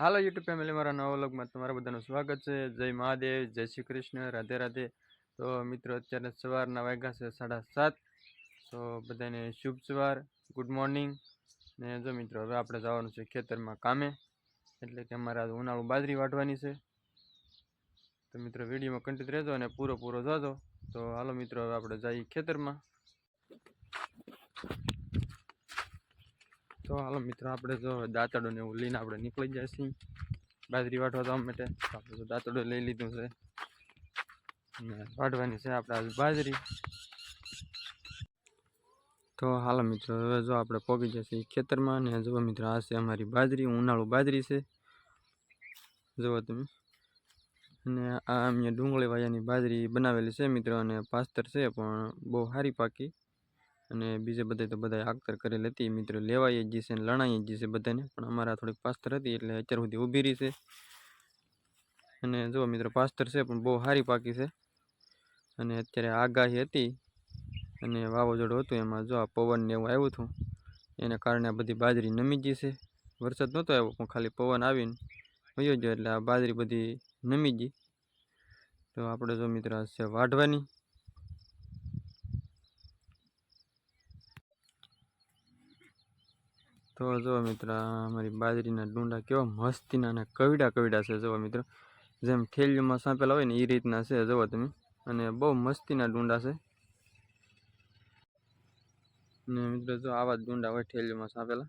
હાલો YouTube family, મારા નવા વ્લોગમાં તમારા બધાનું સ્વાગત છે. જય મહાદેવ, જય શ્રી કૃષ્ણ, રાધે રાધે. તો મિત્રો, અત્યારે સવારના વાગ્યા છે સાડા સાત. તો બધાને શુભ સવાર, ગુડ મોર્નિંગ. ને જો મિત્રો, હવે આપણે જવાનું છે ખેતરમાં કામે. એટલે કે અમારે આજે ઉનાળું બાજરી વાટવાની છે. તો મિત્રો, વિડીયોમાં કન્ટિન્યુ રહેજો અને પૂરો પૂરો જોજો. તો હાલો મિત્રો, હવે આપણે જઈએ ખેતરમાં. તો હાલો મિત્રો, આપણે જો દાંતડો ને એવું લઈને આપણે નીકળી જાય બાજરી વાટવા જવા માટે. આપણે જો દાંતડો લઈ લીધું છે. અને વાટવાની છે આપણે આજે બાજરી. તો હાલો મિત્રો, હવે જો આપણે પોગી જશે ખેતરમાં ને જુઓ મિત્રો, આ છે અમારી બાજરી, ઉનાળુ બાજરી છે. જુઓ તમે. અને આ અમે ડુંગળી વાયાની બાજરી બનાવેલી છે મિત્રો, અને પાસ્તર છે, પણ બહુ સારી પાકી. અને બીજે બધે તો બધા આગતર કરેલ હતી. મિત્રો લેવાઈ જ છે ને લણાઈ જ છે બધાને. પણ અમારા થોડીક પાસ્તર હતી એટલે અત્યાર સુધી ઊભી રહી છે. અને જો મિત્રો, પાસ્તર છે પણ બહુ સારી પાકી છે. અને અત્યારે આગાહી હતી. અને વાવાઝોડું હતું એમાં. જો આ પવન ને એવું આવ્યું હતું, એને કારણે આ બધી બાજરી નમી ગઈ છે. વરસાદ નહોતો આવ્યો, પણ ખાલી પવન આવીને વયો ગયો. એટલે આ બાજરી બધી નમી ગઈ. તો આપણે જો મિત્રો, આ છે વાઢવાની. તો જો મિત્રો અમારી બાજરીના ડુંડા કેવા મસ્તીના અને કવિડા કવિડા છે, જુઓ મિત્રો. જેમ થેલીમાં સાંપેલા હોય ને એ રીતના છે, જુઓ તમે. અને બહુ મસ્તીના ડુંડા છે. ને મિત્રો, જો આવા જ ડુંડા હોય થેલીમાં સાંપેલા.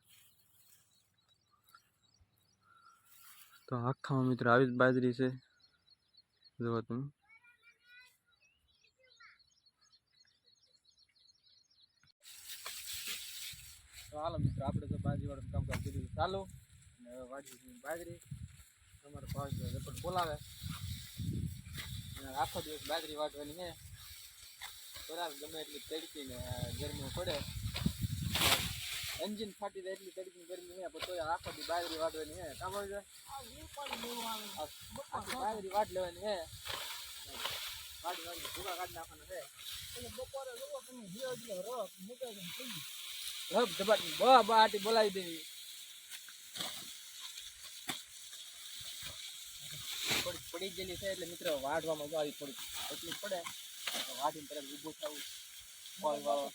તો આખામાં મિત્રો, આવી જ બાજરી છે. જુઓ તમે. તો હાલો મિત્રો, આપણે તો બાજરીવાળાનું કામકાજ કર્યું ચાલુ. અને વાડી બાજરી તમારો પાસ પણ બોલાવે. અને આખો દિવસ બાજરી વાટવાની છે. બરાબર, ગમે એટલી તડકી ને ગરમી પડે. એન્જિન ફાટી જાય એટલી તડકી ગરમી હે પણ તોય આખો દી બાજરી વાટવાની હે કામ આવી જાય બાજરી વાટ લેવાની હે વાડી વાડી ભૂગા કાઢી નાખવાના છે. બપોરે લોકો તમે રફ મૂકાઈ રફ ધબાટી બ બાટી બોલાવી દેવી. થોડીક પડી ગયેલી છે એટલે મિત્રો વાઢવામાં આવી થોડીક એટલી પડે. વાઢીને તરત ઊભું થવું. ફળ વાળો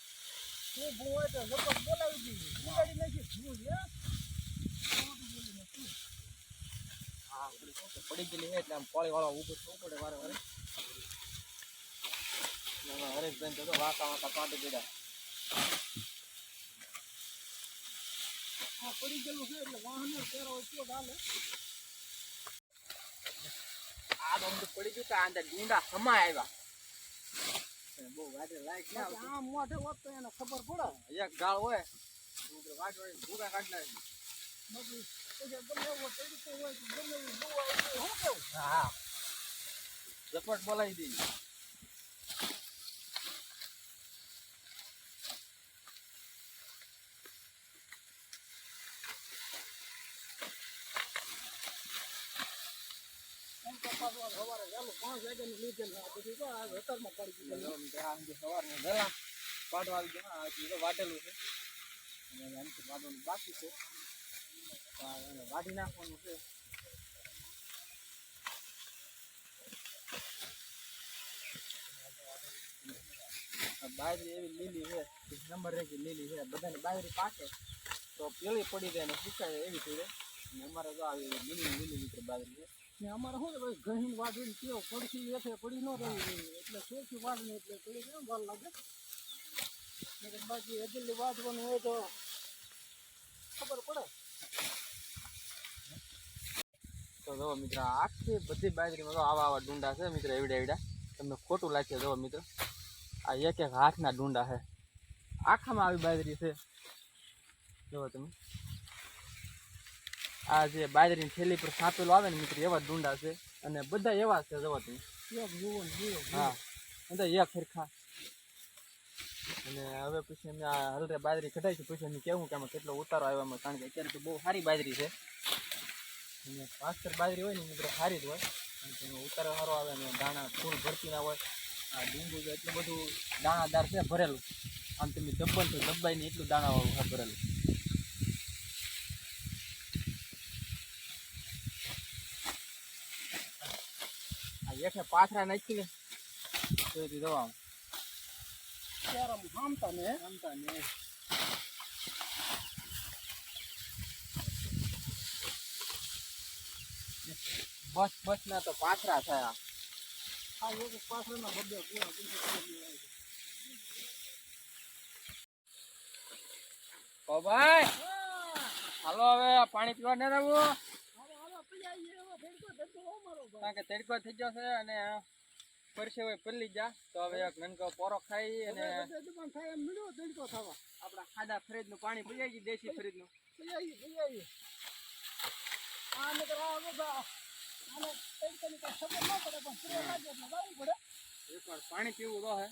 પડી ગયેલી છે એટલે આમ પોળી વાળો ઊભું થવું પડે વારે વારે. હરેશભાઈ તો વાંકા વાંકા પાટી દીધા પડી ગયેલું છે એટલે વાહન પહેરો હોય તો ડાલે આ તો અમુક પડી ગયું આ અંદર ગુંડા. સમા આવ્યા બહુ વાટે લાયક ના આ મોઢે તો એને ખબર પડે એક ગાળ હોય વાટ વાળી ભૂગા કાઢ નાખે હા ઝપટ બોલાવી દઈ સવારના વહેલા પાડવા આવી ગયા આજે તો વાટેલું છે અને આમથી વાટવાનું બાકી છે તો વાઢી નાખવાનું છે આ બાજરી એવી લીલી છે નંબર રેખી લીલી છે બધાને બાજરી પાકે તો પેલી પડી જાય ને સુકાય એવી થઈ જાય અને અમારે તો આવી લીલી લીલી લીટર બાજરી છે ને અમારે શું ભાઈ ગહીન વાઢીને કેવો પડખી એઠે પડી ન રહી એટલે ચોખ્ખી વાઢને એટલે પડી કેમ વાર લાગે. બાકી હજેલી વાઢવાનું હોય તો ખબર પડે. તો જો મિત્ર, આખી બધી બાજરીમાં તો આવા આવા ડુંડા છે મિત્ર, એવડા એવડા. તમને ખોટું લાગશે જો મિત્ર. આ એક એક હાથના ડુંડા છે. આખામાં આવી બાજરી છે. જુઓ તમે. આ જે બાજરીની થેલી પર સાપેલો આવે ને મિત્ર એવા ડુંડા છે. અને બધા એવા છે તમે. જુઓ હા. બધા એક ફેરખા અને હવે પછી અમે આ હલરે બાજરી કઢાઈ છે પછી અમે કેવું કે આમાં કેટલો ઉતારો આવ્યો અમે કારણ કે અત્યારે તો બહુ સારી બાજરી છે. અને પાસ્તર બાજરી હોય ને મિત્રો સારી જ હોય. અને તેનો ઉતારો સારો આવે અને દાણા ફૂલ ભરતી ના હોય. આ ડુંગુ એટલું બધું દાણાદાર છે ભરેલું. આમ તમે દબ્બન તો દબાઈને એટલું દાણા ભરેલું. હેઠે પાથરા નાખી ને તો એથી દવા આમ હામતા ને ને બસ બસ ના તો પાથરા થયા આ એક છે. ઓ ભાઈ, હાલો હવે પાણી પીવા ને રહેવું હાલો, હાલો, પી આવીએ, હવે ભેગો ધંધો અમારો ભાઈ. કારણ કે તડકો થઈ ગયો છે અને પરસે હોય પલ્લી જા તો હવે એક નનકો પોરો ખાઈ અને તડકો થવા. આપણા ખાધા ફ્રીજનું પાણી પી આવી દેશી ફ્રીજનું પી આવીએ, પી. આ આને ખબર ન પડે પણ સૂર્ય લાગે એટલે વાવવું પડે. એકવાર પાણી પીવું તો હે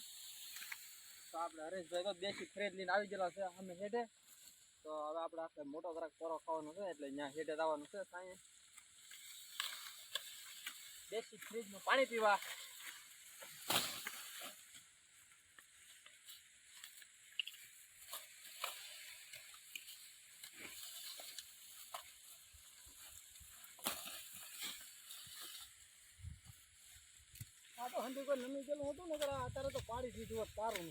તો આપણે હરેશભાઈ તો દેશી ફ્રીજ લઈને આવી ગયેલા છે અમે હેઠે તો હવે આપણે આખે મોટો જરાક પોરો ખાવાનો છે એટલે અહીંયા હેઠે આવવાનું છે સાંજે દેશી ફ્રીજનું પાણી પીવા. તો હંડી કોઈ નમી ગયેલું હતું ને અત્યારે તો પાડી દીધું હોત તારું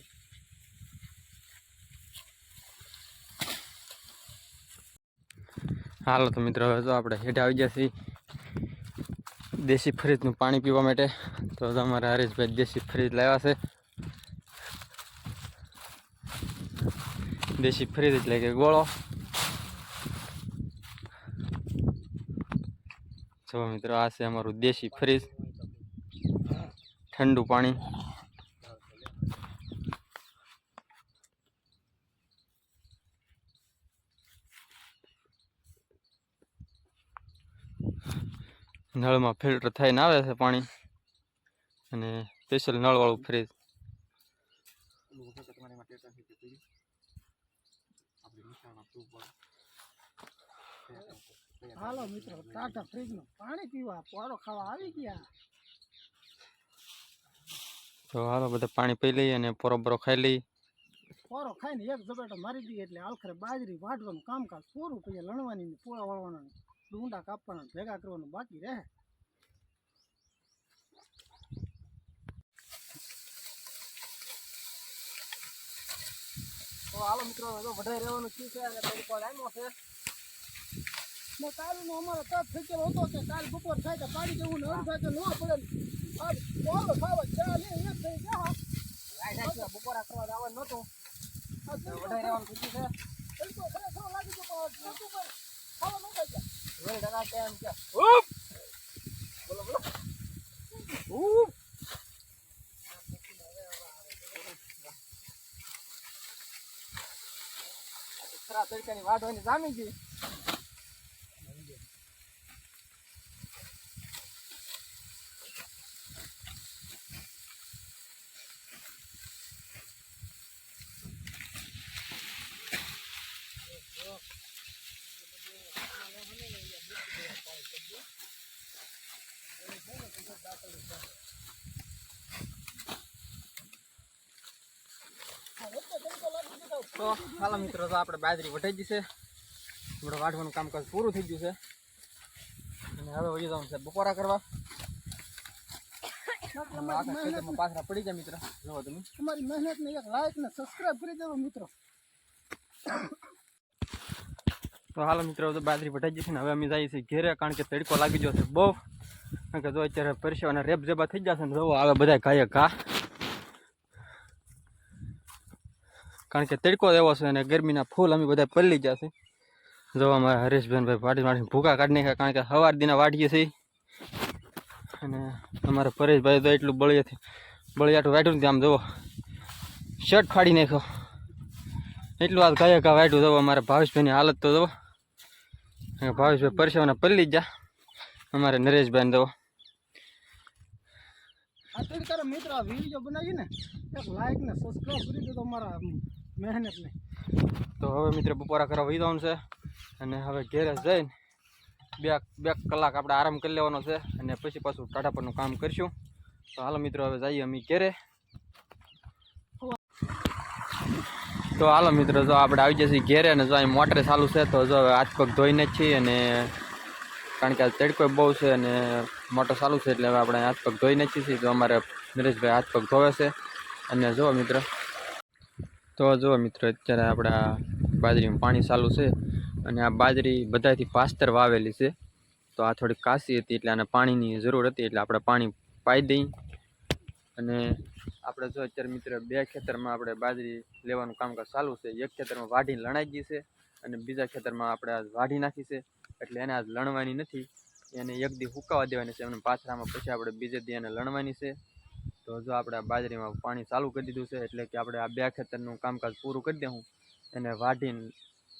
હાલો તો મિત્રો, હવે તો આપણે હેઠે આવી ગયા છીએ દેશી ફ્રીજનું પાણી પીવા માટે. તો તમારા હરેશભાઈ દેશી ફ્રીજ લાવ્યા છે. દેશી ફ્રીજ એટલે કે ગોળો. જો મિત્રો, આ છે અમારું દેશી ફ્રીજ. ઠંડુ પાણી. નળમાં ફિલ્ટર થઈને આવે છે પાણી. અને સ્પેશિયલ નળવાળું ફ્રીજ. હાલો મિત્રો ટાટા ફ્રીજનું પાણી પીવા પોરો ખાવા આવી ગયા. તો હાલો બધા પાણી પી લઈએ અને પોરો બરો ખાઈ લઈએ. પોરો ખાઈને એક ઝપેટો મારી દઈએ એટલે આખરે બાજરી વાટવાનું કામકાજ પૂરું પછી લણવાની ને પોળા વાળવાના ને ડુંડા કાપવાના ભેગા કરવાનું બાકી રહે. તો હાલો મિત્રો તો વધારે રહેવાનું શું છે અને તડકો આવ્યો છે. ને કાલનો અમારો તપ થઈ ગયો હતો કે કાલ બપોર થાય તો પાણી દેવું ને અડધા તો ન પડે. આજ પોરો ખાવા ચા લે થઈ ગયા. નાખ્યો બપોરા કરવા જવાનું નહોતું. વધારે રહેવાનું થયું છે. ખરેખર લાગી ગયો ખાવા ન ગયા. તડકાની વાટ હોય ને જામી ગઈ તો હાલો મિત્રો તો આપણે બાજરી વટાઈ ગઈ છે. આપણે વાઢવાનું કામકાજ પૂરું થઈ ગયું છે. અને હવે વળી જવાનું છે બપોરા કરવા. પાછરા પડી જાય મિત્ર. જોવો તમે. તમારી મહેનત ને એક લાઈક ને સબસ્ક્રાઇબ કરી દેવો મિત્રો. તો હાલો મિત્રો તો બાજરી વટાઈ જશે ને હવે અમે જઈએ છીએ ઘેરે કારણ કે તડકો લાગી ગયો છે બહુ. કારણ કે જો અત્યારે પરસેવાના રેબ જેબા થઈ જશે ને જોવો આવે બધા ઘાયે ઘા. કારણ કે તડકો એવો છે અને ગરમીના ફૂલ અમે બધા પલળી જશે જો અમારા હરેશભાઈ ભાઈ વાડી વાડી ભૂકા કાઢી નાખ્યા કારણ કે સવાર દીના વાડીએ છીએ. અને અમારા પરેશભાઈ તો એટલું બળિયાથી, બળિયાટું વાટ્યું નથી. આમ જુઓ, શર્ટ ફાડી નાખ્યો. એટલું આ ગાય ઘા વાટ્યું જવો અમારા ભાવેશભાઈની હાલત તો કે ભાવેશભાઈ પરસેવાના પલ્લી જ અમારે નરેશભાઈ જવો મિત્ર વીડિયો બનાવીને લાઈક ને સબસ્ક્રાઈબ કરી દેજો અમારા મહેનત નહીં. તો હવે મિત્ર બપોરા કરવા વહી જવાનું છે અને હવે ઘેરે જઈને બે બે કલાક આપણે આરામ કરી લેવાનો છે અને પછી પાછું ટાટા પરનું કામ કરીશું. તો હાલો મિત્રો, હવે જઈએ અમે ઘેરે. તો હાલો મિત્રો, જો આપણે આવી જઈએ ઘેરે અને જો અહીં મોટરે ચાલુ છે, તો જો હાથ પગ ધોઈને જ છીએ અને કારણ કે આ તડકો બહુ છે અને મોટર ચાલુ છે એટલે હવે આપણે હાથ પગ ધોઈ નાખીએ છીએ. તો અમારે નરેશભાઈ હાથ પગ ધોવે છે. અને જુઓ મિત્ર તો જો મિત્ર, અત્યારે આપણા બાજરીમાં પાણી ચાલુ છે અને આ બાજરી બધાથી પાસ્તર વાવેલી છે. તો આ થોડી કાશી હતી એટલે આને પાણીની જરૂર હતી એટલે આપણે પાણી પાઈ દઈ. અને આપણે જો અત્યારે મિત્ર, બે ખેતરમાં આપણે બાજરી લેવાનું કામકાજ ચાલુ છે. એક ખેતરમાં વાઢીને લણાઈ ગઈ છે અને બીજા ખેતરમાં આપણે આજ વાઢી નાખી છે. એટલે એને આજ લણવાની નથી. એને એક દી હુકાવા દેવાની છે અને પાથરામાં પછી આપણે બીજે દી એને લણવાની છે. તો જો આપણે બાજરીમાં પાણી ચાલુ કરી દીધું છે, એટલે કે આપણે આ બે ખેતરનું કામકાજ પૂરું કરી દઉં એને વાઢીને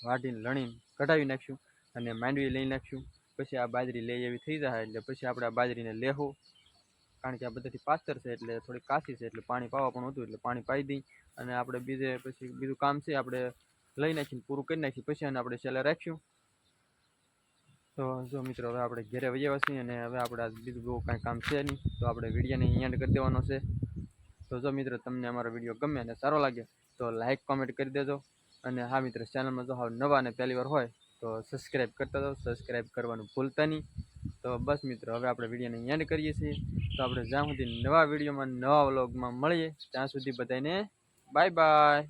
વાઢીને, લણીને કઢાવી નાખશું અને માંડવી લઈ નાખશું. પછી આ બાજરી લઈ એવી થઈ જાય, એટલે પછી આપણે આ બાજરીને લેહો. કારણ કે આ બધાથી પાસ્તર છે, એટલે થોડી કાશી છે, એટલે પાણી પાવા પણ હતું એટલે પાણી પાઈ દઈ. અને આપણે બીજે પછી બીજું કામ છે, આપણે લઈ નાખીને પૂરું કરી નાખીએ. પછી અને આપણે છેલ્લે રાખશું. તો જો મિત્રો, હવે આપણે ઘરે વૈયા છીએ અને હવે આપણે બીજું બહુ કાંઈ કામ છે નહીં. તો આપણે વિડીયોને એન્ડ કરી દેવાનો છે. તો જો મિત્રો, તમને અમારો વીડિયો ગમે અને સારો લાગે, તો લાઇક કોમેન્ટ કરી દેજો. અને હા મિત્રો ચેનલમાં જો હાવ નવા અને પહેલી વાર હોય, તો સબસ્ક્રાઈબ કરતા જાઓ. સબસ્ક્રાઈબ કરવાનું ભૂલતા નહીં. તો બસ મિત્રો, હવે આપણે વિડીયોને એન્ડ કરીએ છીએ. તો આપણે જ્યાં સુધી નવા વિડીયોમાં નવા વ્લોગમાં મળીએ, ત્યાં સુધી બધાને બાય બાય